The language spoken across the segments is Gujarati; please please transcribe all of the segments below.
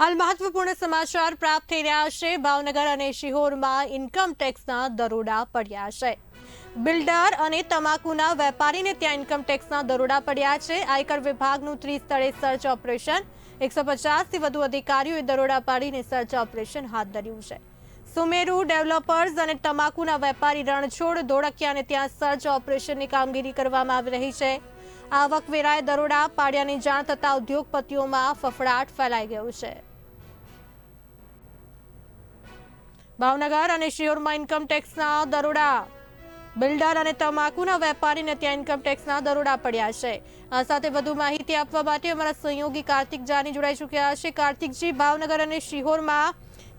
હાલ મહત્વપૂર્ણ સમાચાર પ્રાપ્ત થઈ રહ્યા છે. ભાવનગર અને શિહોરમાં ઇન્કમ ટેક્સના દરોડા પડ્યા છે. બિલ્ડર અને તમાકુના વેપારીને ત્યાં ઇન્કમ ટેક્સના દરોડા પડ્યા છે. આયકર વિભાગનું ત્રિસ્તરે સર્ચ ઓપરેશન એકસો પચાસથી વધુ અધિકારીઓએ દરોડા પાડીને સર્ચ ઓપરેશન હાથ ધર્યું છે. સુમેરુ ડેવલપર્સ અને તમાકુના વેપારી રણછોડ ધોળકિયાને ત્યાં સર્ચ ઓપરેશનની કામગીરી કરવામાં આવી રહી છે. આવકવેરાએ દરોડા પાડ્યાની જાણ થતાં ઉદ્યોગપતિઓમાં ફફડાટ ફેલાઈ ગયો છે. ભાવનગર અને શિયોરમાં ઇન્કમ ટેક્સના દરોડા. બિલ્ડર અને તમાકુના વેપારીને ત્યાં ઇન્કમટેક્સના દરોડા પડ્યા છે. આ સાથે વધુ માહિતી આપવા માટે અમારા સહયોગી કાર્તિક જાની જોડાઈ ચૂક્યા છે. કાર્તિકજી, ભાવનગર અને શિહોરમાં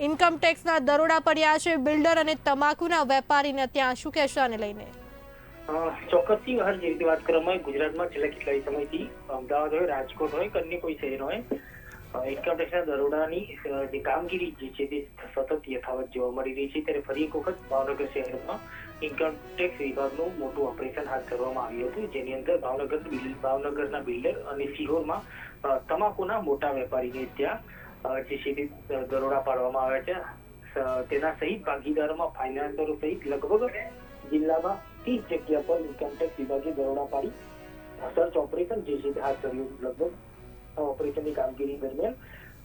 ઇન્કમટેક્સના દરોડા પડ્યા છે. બિલ્ડર અને તમાકુના વેપારીને ત્યાં શું કહેશો આને લઈને? ચોક્કસથી હર જે વાત કરવામાં ગુજરાતમાં છેલ્લા કેટલાય સમયથી અમદાવાદ હોય, રાજકોટ હોય, કે અન્ય કોઈ શહેર હોય ઇન્કમ ટેક્સના દરોડાની જે કામગીરી જે છે તે સતત યથાવત જોવા મળી રહી છે. ત્યારે ફરી એક વખત ભાવનગર શહેરમાં ઇન્કમ ટેક્સ વિભાગનું મોટું ઓપરેશન હાથ ધરવામાં આવ્યું હતું. જેની અંદર ભાવનગર ભાવનગરના બિલ્ડર અને સિહોરમાં તમાકુના મોટા વેપારીને ત્યાં જે છે તે દરોડા પાડવામાં આવ્યા છે. તેના સહિત ભાગીદારોમાં ફાઇનાન્સરો સહિત લગભગ જિલ્લામાં ત્રીસ જગ્યા પર ઇન્કમ ટેક્સ વિભાગે દરોડા પાડી. સર્ચ ઓપરેશન જે છે તે હાથ ધર્યું લગભગ ઓપરેશનની કામગીરી દરમિયાન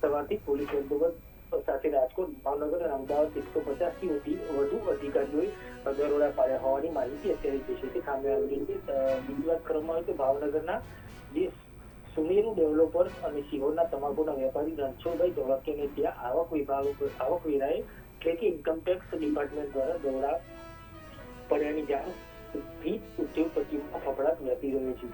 સવારથી પોલીસ બંદોબસ્ત સાથે રાજકોટ, ભાવનગર અને અમદાવાદ એકસો પચાસથી વધુ અધિકારીઓએ દરોડા પાડ્યા હોવાની માહિતી અત્યારે જે છે તે સામે આવી છે. બીજી વાત કરવામાં આવે તો ભાવનગરના જે સુનેરુ ડેવલપર્સ અને સિહોરના તમાકુના વેપારી રણછોડભાઈ ધોળકીને ત્યાં આવક વિભાગ આવક વેરાએ એટલે કે ઇન્કમ ટેક્સ ડિપાર્ટમેન્ટ દ્વારા દરોડા પડ્યાની જાણ ઉદ્યોગપતિમાં ફફડાટ વ્યાપી રહ્યો છે.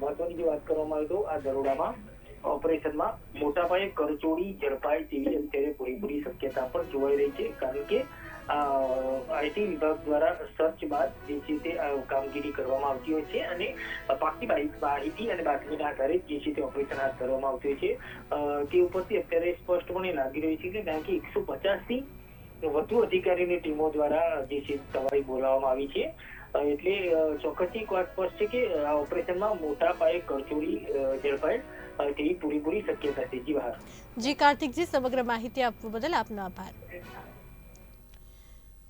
મહત્વની જે વાત કરવામાં આવે તો આ દરોડામાં ઓપરેશનમાં મોટા પાયે કરચોરી ઝડપાય તેવી અત્યારે પૂરેપૂરી શક્યતા પણ જોવાઈ રહી છે. કારણ કે આઈટી વિભાગ દ્વારા સર્ચ બાદ જે છે તે કામગીરી કરવામાં આવતી હોય છે અને પાકી માહિ- માહિતી અને બાતમીના આધારે જે છે તે ઓપરેશન હાથ ધરવામાં આવતું હોય છે. તે ઉપરથી અત્યારે સ્પષ્ટપણે લાગી રહ્યું છે કે કારણ કે એકસો પચાસથી વધુ અધિકારીની ટીમો દ્વારા જે સવારી બોલાવવામાં આવી છે. એટલે ચોક્કસથી એક વાત સ્પષ્ટ છે કે આ ઓપરેશનમાં મોટા પાયે કરચોરી ઝડપાય તેવી પૂરેપૂરી શક્યતા છે. જી, બહાર. જી, કાર્તિકજી, સમગ્ર માહિતી આપવા બદલ આપનો આભાર.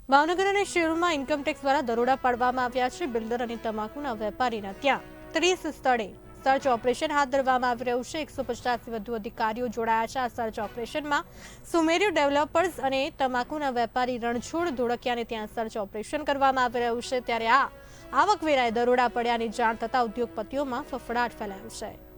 ભાવનગર અને શહેરમાં ઇન્કમટેક્સ દ્વારા દરોડા પાડવામાં આવ્યા છે. બિલ્ડર અને તમાકુના વેપારીના ત્યાં ત્રીસ સ્થળે સર્ચ ઓપરેશન હાથ ધરવામાં આવી રહ્યું છે. એકસો પચાસથી વધુ અધિકારીઓ જોડાયા છે આ સર્ચ ઓપરેશનમાં. સુમેરિયો ડેવલપર્સ અને તમાકુના વેપારી રણછોડ ધોળકિયાને ત્યાં સર્ચ ઓપરેશન કરવામાં આવી રહ્યું છે. ત્યારે આ આવકવેરાએ દરોડા પડ્યાની જાણ થતાં ઉદ્યોગપતિઓમાં ફફડાટ ફેલાયો છે.